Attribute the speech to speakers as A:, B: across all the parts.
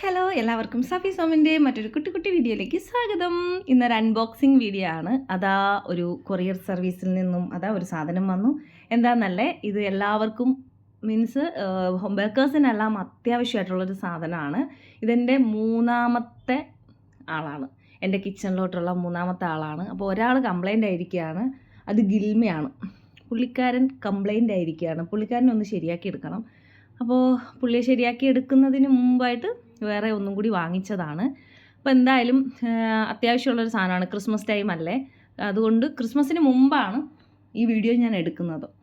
A: Hello എല്ലാവർക്കും സഫി സോമിന്റെ മറ്റൊരു കുട്ടി കുട്ടി വീഡിയോയിലേക്ക് സ്വാഗതം. ഇന്നൊരു അൺബോക്സിങ് വീഡിയോ ആണ്. അതാ ഒരു കൊറിയർ സർവീസിൽ നിന്നും അതാ ഒരു സാധനം വന്നു. എന്താണെന്നല്ലേ ഇത് എല്ലാവർക്കും മീൻസ് ഹോം ബേക്കേഴ്സിനെല്ലാം അത്യാവശ്യമായിട്ടുള്ളൊരു സാധനമാണ്. ഇതെന്റെ മൂന്നാമത്തെ ആളാണ്. എന്റെ കിച്ചണിലോട്ടുള്ള മൂന്നാമത്തെ ആളാണ്. അപ്പോൾ ഒരാൾ കംപ്ലൈന്റ് ആയിരിക്കുകയാണ്. അത് ഗിൽമയാണ്. പുള്ളിക്കാരൻ കംപ്ലൈന്റ് ആയിരിക്കുകയാണ്. പുള്ളിക്കാരനെ ഒന്ന് ശരിയാക്കി എടുക്കണം. അപ്പോൾ പുള്ളിയെ ശരിയാക്കി എടുക്കുന്നതിന് മുമ്പായിട്ട് വേറെ ഒന്നും കൂടി വാങ്ങിച്ചതാണ്. അപ്പോൾ എന്തായാലും അത്യാവശ്യമുള്ളൊരു സാധനമാണ്. ക്രിസ്മസ് ടൈം അല്ലേ? അതുകൊണ്ട് ക്രിസ്മസിന് മുമ്പാണ് ഈ വീഡിയോ ഞാൻ എടുക്കുന്നത്.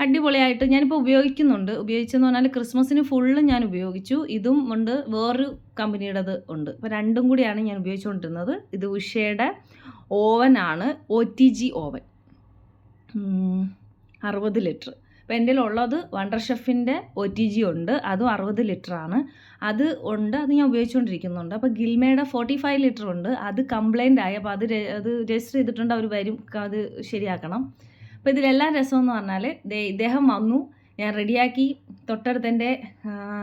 A: അടിപൊളിയായിട്ട് ഞാനിപ്പോൾ ഉപയോഗിക്കുന്നുണ്ട്. ഉപയോഗിച്ചെന്ന് പറഞ്ഞാൽ ക്രിസ്മസിന് ഫുള്ള് ഞാൻ ഉപയോഗിച്ചു. ഇതും ഉണ്ട് വേറൊരു കമ്പനിയുടേത് ഉണ്ട്. അപ്പോൾ രണ്ടും കൂടിയാണ് ഞാൻ ഉപയോഗിച്ചുകൊണ്ടിരുന്നത്. ഇത് ഉഷയുടെ ഓവനാണ്. O T G oven. അറുപത് ലിറ്റർ. അപ്പോൾ എന്റെ ഉള്ളത് വണ്ടർ ഷെഫിന്റെ ഒ ടി ജി ഉണ്ട്. അതും അറുപത് ലിറ്ററാണ്. അത് ഉണ്ട്. അത് ഞാൻ ഉപയോഗിച്ചുകൊണ്ടിരിക്കുന്നുണ്ട് അപ്പോൾ ഗിൽമയുടെ ഫോർട്ടി ഫൈവ് ലിറ്റർ ഉണ്ട്. അത് കംപ്ലൈന്റ് ആയി. അപ്പോൾ അത് അത് രജിസ്റ്റർ ചെയ്തിട്ടുണ്ട്. അവർ വരും. അത് ശരിയാക്കണം. അപ്പോൾ ഇതിലെല്ലാം രസമെന്ന് പറഞ്ഞാൽ ഇദ്ദേഹം വന്നു. ഞാൻ റെഡിയാക്കി. തൊട്ടടുത്ത് എന്റെ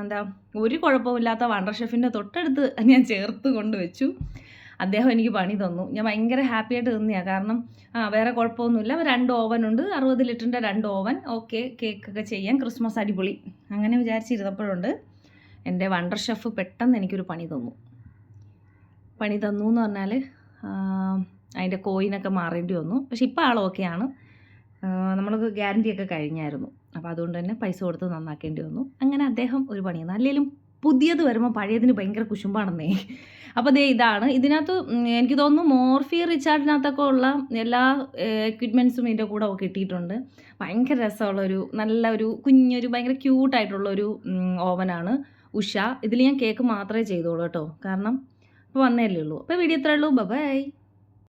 A: എന്താ ഒരു കുഴപ്പമില്ലാത്ത വണ്ടർ ഷെഫിന്റെ തൊട്ടടുത്ത് ഞാൻ ചേർത്ത് കൊണ്ടുവച്ചു അദ്ദേഹം എനിക്ക് പണി തന്നു. ഞാൻ ഭയങ്കര ഹാപ്പി ആയിട്ട് നിന്നെയാണ് കാരണം ആ വേറെ കുഴപ്പമൊന്നുമില്ല. രണ്ട് ഓവൻ ഉണ്ട്. അറുപത് ലിറ്ററിന്റെ രണ്ട് ഓവൻ ഓക്കെ കേക്കൊക്കെ ചെയ്യാം. ക്രിസ്മസ് അടിപൊളി. അങ്ങനെ വിചാരിച്ചിരുന്നപ്പോഴുണ്ട് എന്റെ വണ്ടർ ഷെഫ് പെട്ടെന്ന് എനിക്കൊരു പണി തന്നു. പണി തന്നു എന്ന് പറഞ്ഞാൽ അതിന്റെ കോയിനൊക്കെ മാറേണ്ടി വന്നു. പക്ഷെ ഇപ്പോൾ ആൾ ഓക്കെയാണ് നമ്മൾക്ക് ഗ്യാരണ്ടി ഒക്കെ കഴിഞ്ഞായിരുന്നു. അപ്പോൾ അതുകൊണ്ട് തന്നെ പൈസ കൊടുത്ത് നന്നാക്കേണ്ടി വന്നു. അങ്ങനെ അദ്ദേഹം ഒരു പണി തന്നു. പുതിയത് വരുമ്പോൾ പഴയതിന് ഭയങ്കര കുശുമ്പാണെന്നേ. അപ്പോൾ ദേ ഇതാണ്. ഇതിനകത്ത് എനിക്ക് തോന്നുന്നു മോർഫി റിച്ചാർഡിനകത്തൊക്കെ ഉള്ള എല്ലാ എക്വിപ്മെൻസും ഇതിന്റെ കൂടെ കിട്ടിയിട്ടുണ്ട്. ഭയങ്കര രസമുള്ളൊരു നല്ല ഒരു കുഞ്ഞൊരു ഭയങ്കര ക്യൂട്ടായിട്ടുള്ളൊരു ഓവനാണ് ഉഷ ഇതിൽ ഞാൻ കേക്ക് മാത്രമേ ചെയ്തോളൂ കേട്ടോ. കാരണം ഇപ്പോൾ വന്നേ ഉള്ളൂ. അപ്പോൾ വീഡിയോ ഇത്രേ ഉള്ളൂ. ബൈ